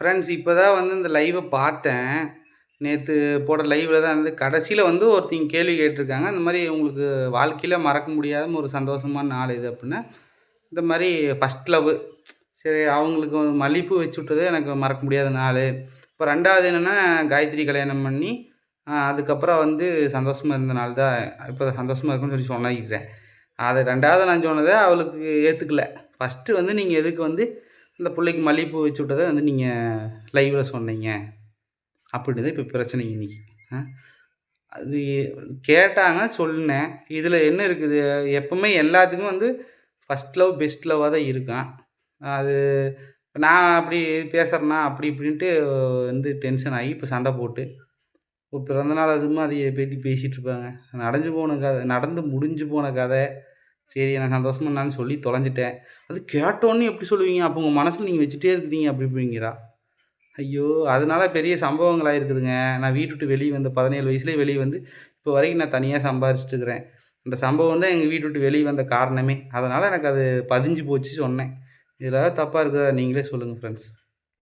Friends இப்போ தான் வந்து இந்த லைவை பார்த்தேன். நேற்று போட லைவில் தான் இருந்து கடைசியில் வந்து ஒருத்தங்க கேள்வி கேட்டிருக்காங்க. இந்த மாதிரி உங்களுக்கு வாழ்க்கையில் மறக்க முடியாத ஒரு சந்தோஷமான நாள் இது அப்படின்னா. இந்த மாதிரி ஃபஸ்ட் லவ் சரி அவங்களுக்கு மலிப்பு வச்சு விட்டது எனக்கு மறக்க முடியாத நாள். இப்போ ரெண்டாவது என்னென்னா காயத்ரி கல்யாணம் பண்ணி அதுக்கப்புறம் வந்து சந்தோஷமாக இருந்த நாள் தான். இப்போ சந்தோஷமாக இருக்குன்னு சொல்லி சொன்னாக்கிறேன் அது ரெண்டாவது நான் சொன்னதை அவளுக்கு ஏற்றுக்கல ஃபஸ்ட்டு வந்து நீங்கள் எதுக்கு வந்து இந்த பிள்ளைக்கு மல்லிகைப்பூ வச்சு விட்டதை வந்து நீங்கள் லைவில் சொன்னீங்க. அப்படின்னு இப்போ பிரச்சனை இன்னைக்கு. ஆ? அது கேட்டாங்க சொன்னேன். இதில் என்ன இருக்குது? எப்பவுமே எல்லாத்துக்கும் வந்து ஃபஸ்ட் லவ் பெஸ்ட் லவ்வாக தான் இருக்கான். அது நான் அப்படி பேசுகிறேன்னா அப்படி இப்படின்ட்டு வந்து டென்ஷன் ஆகி இப்போ சண்டை போட்டு. இப்போ பிறந்தநாள் அதுவுமே அதை பற்றி பேசிகிட்டு இருப்பாங்க. நடந்து போன கதை நடந்து முடிஞ்சு போன கதை. சரி நான் சந்தோஷமா இருந்தாலும் சொல்லி தொலைஞ்சிட்டேன். அது கேட்டோன்னு எப்படி சொல்லுவீங்க? அப்போ உங்கள் மனசில் நீங்கள் வச்சுட்டே இருக்கிறீங்க அப்படி இப்படிங்கிறா. ஐயோ அதனால பெரிய சம்பவங்களாக இருக்குதுங்க. நான் வீட்டு விட்டு வெளியே வந்து பதினேழு வயசுலேயே வெளியே வந்து இப்போ வரைக்கும் நான் தனியாக சம்பாரிச்சிட்டு இருக்கிறேன் அந்த சம்பவம் தான் எங்கள் வீட்டு விட்டு வெளியே வந்த காரணமே. அதனால் எனக்கு அது பதிஞ்சு போச்சு சொன்னேன். இதில் தப்பாக இருக்குதா நீங்களே சொல்லுங்கள் ஃப்ரெண்ட்ஸ்